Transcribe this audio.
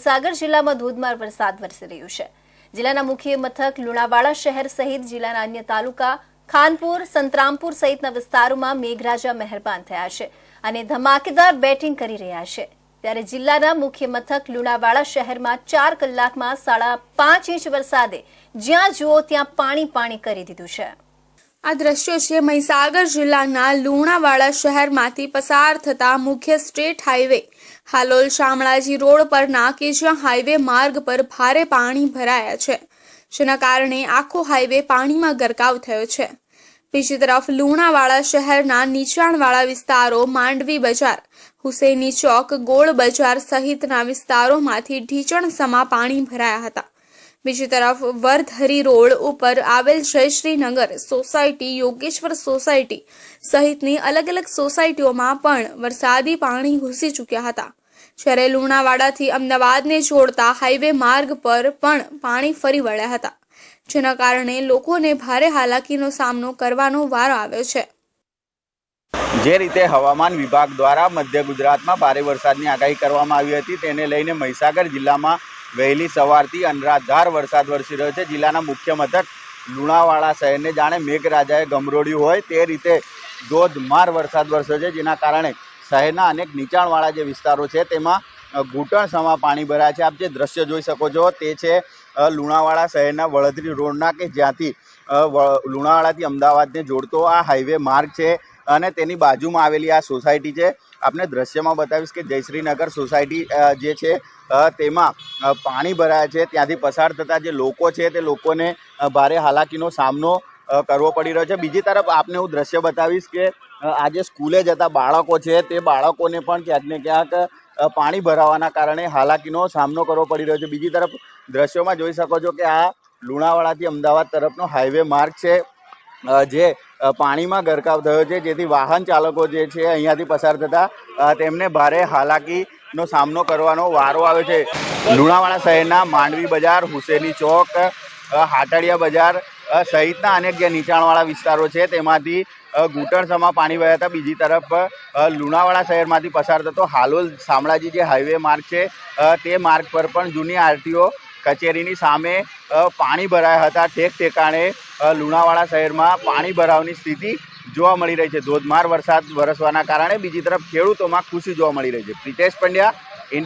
મહીસાગર જિલ્લામાં ધોધમાર વરસાદ વરસી રહ્યો છે. જિલ્લાના મુખ્ય મથક લુણાવાડા શહેર સહિત જિલ્લાના અન્ય તાલુકા ખાનપુર, સંતરામપુર સહિતના વિસ્તારોમાં મેઘરાજા મહેરબાન થયા છે અને ધમાકેદાર બેટિંગ કરી રહ્યા છે. ત્યારે જિલ્લાના મુખ્ય મથક લુણાવાડા શહેરમાં ચાર કલાકમાં સાડા પાંચ ઇંચ વરસાદે જ્યાં જુઓ ત્યાં પાણી પાણી કરી દીધું છે. આ દ્રશ્યો છે મહીસાગર જિલ્લાના લુણાવાડા શહેરમાંથી પસાર થતા મુખ્ય state highway. Halol Shamlaji road પરના કે જ્યાં હાઈવે માર્ગ પર ભારે પાણી ભરાયા છે, જેના કારણે આખો હાઈવે પાણીમાં ગરકાવ થયો છે. બીજી તરફ લુણાવાડા શહેરના નીચાણવાળા વિસ્તારો, માંડવી બજાર, હુસેની ચોક, ગોળ બજાર સહિતના વિસ્તારોમાંથી ઢીચણસમા પાણી ભરાયા હતા. બીજી તરફ વર્ધરી રોડ ઉપર આવેલ જયશ્રીનગર સોસાયટી, યોગેશ્વર સોસાયટી સહિતની અલગ અલગ સોસાયટીઓમાં પણ વરસાદી પાણી ઘૂસી ચૂક્યા હતા. જ્યારે લુણાવાડાથી અમદાવાદને જોડતા હાઈવે માર્ગ પર પણ પાણી ફરી વળ્યા હતા, જેના કારણે લોકોને ભારે હાલાકીનો સામનો કરવાનો વારો આવ્યો છે. જે રીતે હવામાન વિભાગ દ્વારા મધ્ય ગુજરાતમાં ભારે વરસાદની આગાહી કરવામાં આવી હતી, તેને લઈને મહીસાગર જિલ્લામાં વહેલી સવારથી અનરાધાર વરસાદ વરસી રહ્યો છે. જિલ્લાના મુખ્ય મથક લુણાવાડા શહેરને જાણે મેઘરાજાએ ગમરોડ્યું હોય તે રીતે ધોધમાર વરસાદ વરસ્યો છે, જેના કારણે શહેરના અનેક નીચાણવાળા જે વિસ્તારો છે તેમાં ઘૂંટણ સમા પાણી ભરાયા છે. આપ જે દ્રશ્ય જોઈ શકો છો, તે છે લુણાવાડા શહેરના વડોદરી રોડના કે જ્યાંથી લુણાવાડાથી અમદાવાદને જોડતો આ હાઈવે માર્ગ છે. અને તેની બાજુમાં આવેલી આ સોસાયટી છે. આપને દ્રશ્યમાં બતાવીશ કે જયશ્રીનગર સોસાયટી જે છે તેમાં પાણી ભરાયા છે. ત્યાંથી પસાર થતા જે લોકો છે તે લોકોને ભારે હાલાકીનો સામનો કરવો પડી રહ્યો છે. બીજી તરફ આપને હું દ્રશ્ય બતાવીશ કે આજે સ્કૂલે જતા બાળકો છે તે બાળકોને પણ ક્યાંક ને ક્યાંક પાણી ભરાવાના કારણે હાલાકીનો સામનો કરવો પડી રહ્યો છે. બીજી તરફ દ્રશ્યોમાં જોઈ શકો છો કે આ લુણાવાડાથી અમદાવાદ તરફનો હાઈવે માર્ગ છે જે પાણીમાં ગરકાવ થયો છે. જેથી વાહન ચાલકો જે છે અહીંયાથી પસાર થતા તેમને ભારે હાલાકીનો સામનો કરવાનો વારો આવ્યો છે. લુણાવાડા શહેરના માંડવી બજાર, હુસેની ચોક હાટડિયા બજાર સહિતના અનેક જે નીચાણવાળા વિસ્તારો છે, તેમાંથી ઘૂંટણસમાં પાણી વહ્યા હતા. બીજી તરફ લુણાવાડા શહેરમાંથી પસાર થતો હાલોલ શામળાજી જે હાઈવે માર્ગ છે તે માર્ગ પર પણ જૂની આરટીઓ કચેરીની સામે પાણી ભરાયા હતા. ઠેક ઠેકાણે લુણાવાડા શહેરમાં પાણી ભરાવની સ્થિતિ જોવા મળી રહી છે. ધોધમાર વરસાદ વરસવાના કારણે બીજી તરફ ખેડૂતોમાં ખુશી જોવા મળી રહી છે. પ્રિતેશ પંડ્યા